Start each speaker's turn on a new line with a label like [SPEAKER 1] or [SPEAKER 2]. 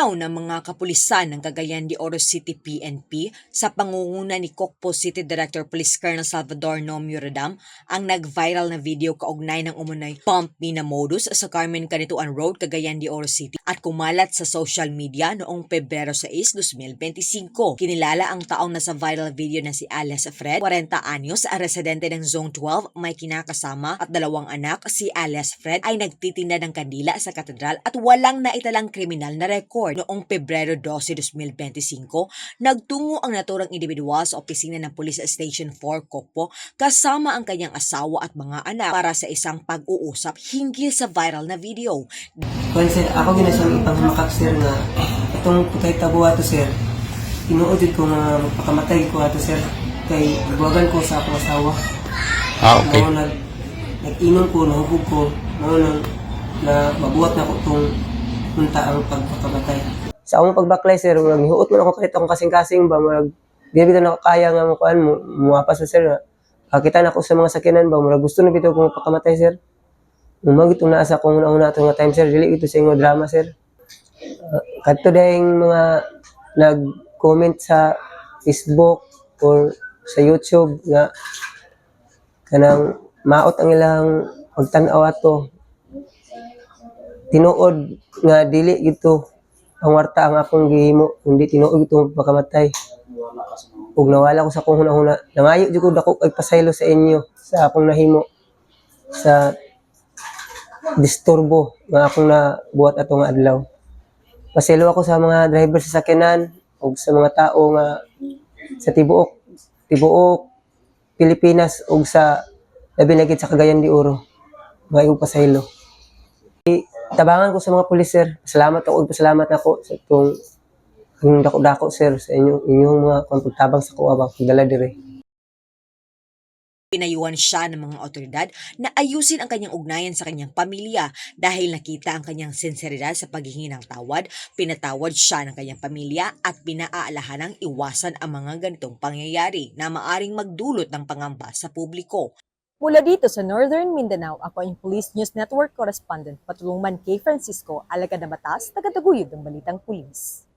[SPEAKER 1] Umanaw ng mga kapulisan ng Cagayan de Oro City PNP sa pangunguna ni Kokpo City Director Police Colonel Salvador Nomio Radam ang nag-viral na video kaugnay ng umunay pump na modus sa Carmen Canituan Road, Cagayan de Oro City at kumalat sa social media noong Pebrero 6, 2025. Kinilala ang taong nasa viral video na si Alias Fred, 40 anyos, residente ng Zone 12, may kinakasama at dalawang anak. Si Alias Fred ay nagtitinda ng kandila sa katedral at walang naitalang kriminal na record. Noong Pebrero 12, 2025, nagtungo ang naturang individual sa opisina ng Police Station 4 Kokpo kasama ang kanyang asawa at mga anak para sa isang pag-uusap hinggil sa viral na video.
[SPEAKER 2] Sir, ako ginasang ipanghamakak sir nga itong putay tabo ato sir. Tinuod jud ko nga magpakamatay ko ato sir. Kay ibuwagan ko sa akong asawa.
[SPEAKER 3] Ah, okay.
[SPEAKER 2] Mao nag nag-inom ko, nahubog ko. Mao nang na mabuhat na ko itong punta ang pagpakamatay. Sa akong pagbaklay sir, murag hiuot man ako kahit akong kasing-kasing ba murag di bitaw na kaya nga mo kuan mo muwapas na sir. nga. Kakita na ko sa mga sakyanan ba murag gusto na bitaw ko pakamatay sir. Umagit na sa akong una-una atong nga time sir, dili ito sa inyo drama sir. Uh, kadto dahing mga nag-comment sa Facebook or sa YouTube nga kanang maot ang ilang pagtan-aw ato. Tinuod nga dili gito ang warta ang akong gihimo, hindi tinuod gito pagkamatay. Ug nawala ko sa akong hunahuna. Nangayo jud ko dako kay pasaylo sa inyo sa akong nahimo sa disturbo nga akong nabuhat atong adlaw. Pasaylo ako sa mga driver sa sakyanan ug sa mga tao nga sa tibuok tibuok Pilipinas ug sa labi na sa Cagayan de Oro. Mga pasaylo. Tabangan ko sa mga pulis sir. Salamat ako ug pasalamat ako sa itong yung dako-dako sir sa inyong inyong mga pagtabang sa kuwa ba pagdala dire.
[SPEAKER 1] Pinayuhan siya ng mga otoridad na ayusin ang kanyang ugnayan sa kanyang pamilya dahil nakita ang kanyang sinseridad sa paghingi ng tawad, pinatawad siya ng kanyang pamilya at pinaaalahan ng iwasan ang mga ganitong pangyayari na maaring magdulot ng pangamba sa publiko.
[SPEAKER 4] Mula dito sa Northern Mindanao, ako ang Police News Network Correspondent Patulungman K. Francisco, alagad na batas, tagataguyod ng Balitang Pulis.